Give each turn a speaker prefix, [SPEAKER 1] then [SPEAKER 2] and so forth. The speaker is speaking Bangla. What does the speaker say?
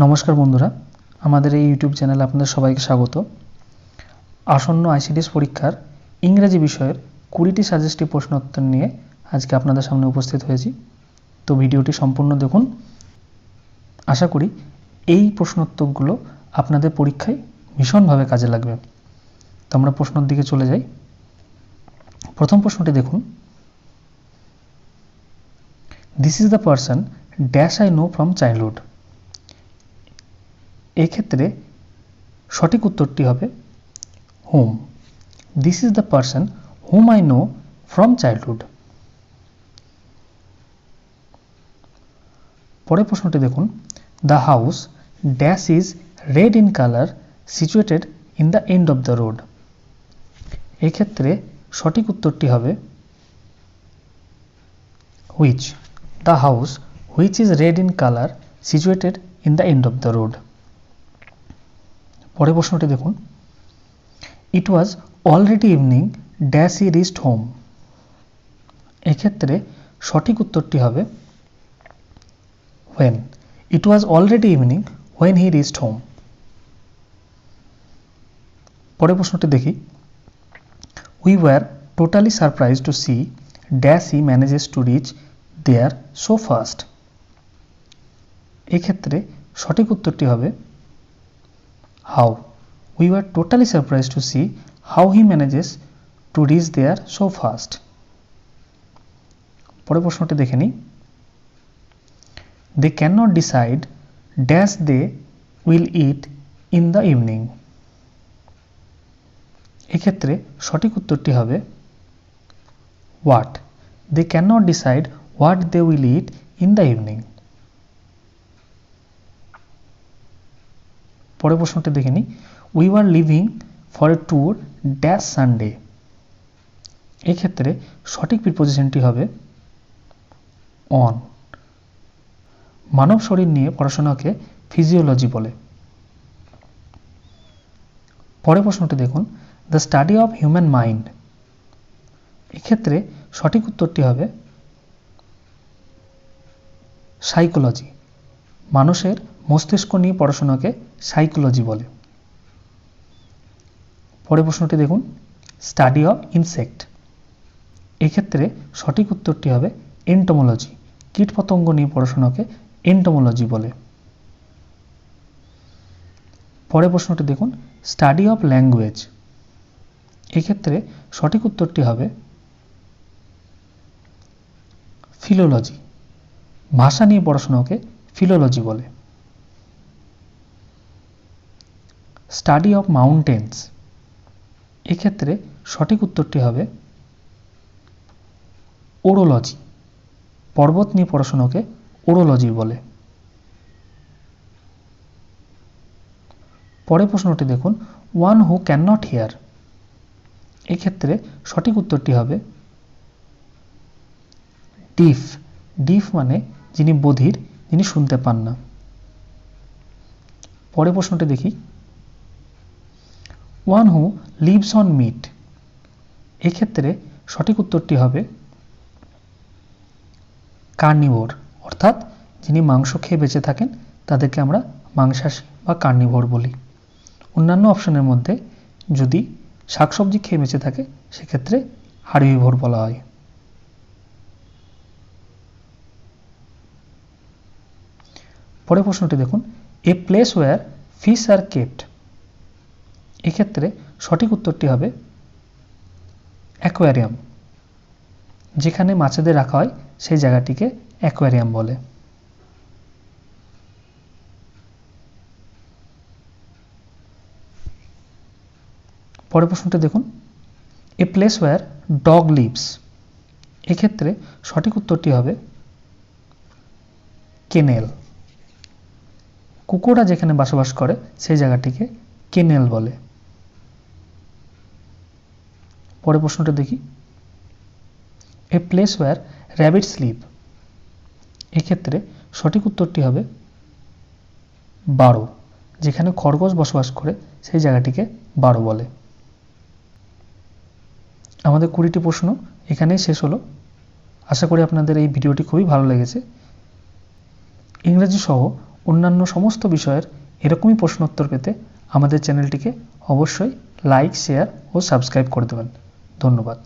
[SPEAKER 1] নমস্কার বন্ধুরা, আমাদের এই ইউটিউব চ্যানেলে আপনাদের সবাইকে স্বাগত। আসন্ন আইসিডিএস পরীক্ষার ইংরেজি বিষয়ের কুড়িটি সাজেস্টিভ প্রশ্নোত্তর নিয়ে আজকে আপনাদের সামনে উপস্থিত হয়েছি। তো ভিডিওটি সম্পূর্ণ দেখুন। আশা করি এই প্রশ্নোত্তরগুলো আপনাদের পরীক্ষায় ভীষণভাবে কাজে লাগবে। তো আমরা প্রশ্নের দিকে চলে যাই। প্রথম প্রশ্নটি দেখুন। This is the person dash I know from childhood এক্ষেত্রে সঠিক উত্তরটি হবে whom this is the person whom I know from childhood পরের প্রশ্নটি দেখুন। The house dash is red in colour situated in the end of the road এক্ষেত্রে সঠিক উত্তরটি হবে which the house which is red in colour situated in the end of the road পরের প্রশ্নটি দেখুন। It was already evening dash he reached home এক্ষেত্রে সঠিক উত্তরটি হবে when it was already evening when he reached home পরের প্রশ্নটি দেখি। We were totally surprise to see dash he manages to reach there so fast এক্ষেত্রে সঠিক উত্তরটি হবে how. We were totally surprised to see how he manages to reach there so fast. পরের প্রশ্নটি দেখে নিই। They can not decide dash they will eat in the evening এক্ষেত্রে সঠিক উত্তরটি হবে what they can not decide what they will eat in the evening পরের প্রশ্নটি দেখে নিই we are leaving for a tour dash Sunday এক্ষেত্রে সঠিক প্রিপোজিশনটি হবে অন মানব শরীর নিয়ে পড়াশোনাকে ফিজিওলজি বলে। পরের প্রশ্নটি দেখুন the study of human mind এক্ষেত্রে সঠিক উত্তরটি হবে সাইকোলজি মানুষের মস্তিষ্ক নিয়ে পড়াশোনাকে সাইকোলজি বলে। পরের প্রশ্নটি দেখুন স্টাডি অফ ইনসেক্ট এক্ষেত্রে সঠিক উত্তরটি হবে এন্টোমোলজি কীটপতঙ্গ নিয়ে পড়াশোনাকে এন্টোমোলজি বলে। পরের প্রশ্নটি দেখুন স্টাডি অফ ল্যাঙ্গুয়েজ এক্ষেত্রে সঠিক উত্তরটি হবে ফিলোলজি ভাষা নিয়ে পড়াশোনাকে ফিলোলজি বলে। স্টাডি অফ মাউন্টেন্স এক্ষেত্রে সঠিক উত্তরটি হবে ওরোলজি পর্বত নিয়ে পড়াশোনাকে ওরোলজি বলে। পরের প্রশ্নটি দেখুন one who can not hear এক্ষেত্রে সঠিক উত্তরটি হবে ডিফ ডিফ মানে যিনি বধির, যিনি শুনতে পান না। পরের প্রশ্নটি দেখি one who lives on meat এক্ষেত্রে সঠিক উত্তরটি হবে কার্নিভোর। অর্থাৎ যিনি মাংস খেয়ে বেঁচে থাকেন, তাদেরকে আমরা মাংসাশী বা কার্নিভোর বলি। অন্যান্য অপশনের মধ্যে যদি শাকসবজি খেয়ে বেঁচে থাকে, সেক্ষেত্রে হার্বিভোর বলা হয়। পরের প্রশ্নটি দেখুন a place where fish are kept এক্ষেত্রে সঠিক উত্তরটি হবে অ্যাকোয়ারিয়াম, যেখানে মাছেদের রাখা হয় সেই জায়গাটিকে অ্যাকোয়ারিয়াম বলে। পরের প্রশ্নটি দেখুন, a place where dog lives, এক্ষেত্রে সঠিক উত্তরটি হবে কেনেল। কুকুররা যেখানে বসবাস করে সেই জায়গাটিকে কেনেল বলে। পরের প্রশ্নটা দেখি। A place where rabbit sleep এক্ষেত্রে সঠিক উত্তরটি হবে বারো, যেখানে খরগোশ বসবাস করে সেই জায়গাটিকে বারো বলে। আমাদের কুড়িটি প্রশ্ন এখানেই শেষ হলো। আশা করি আপনাদের এই ভিডিওটি খুবই ভালো লেগেছে। ইংরেজি সহ অন্যান্য সমস্ত বিষয়ের এরকমই প্রশ্নোত্তর পেতে আমাদের চ্যানেলটিকে অবশ্যই লাইক, শেয়ার ও সাবস্ক্রাইব করে দেবেন। ধন্যবাদ।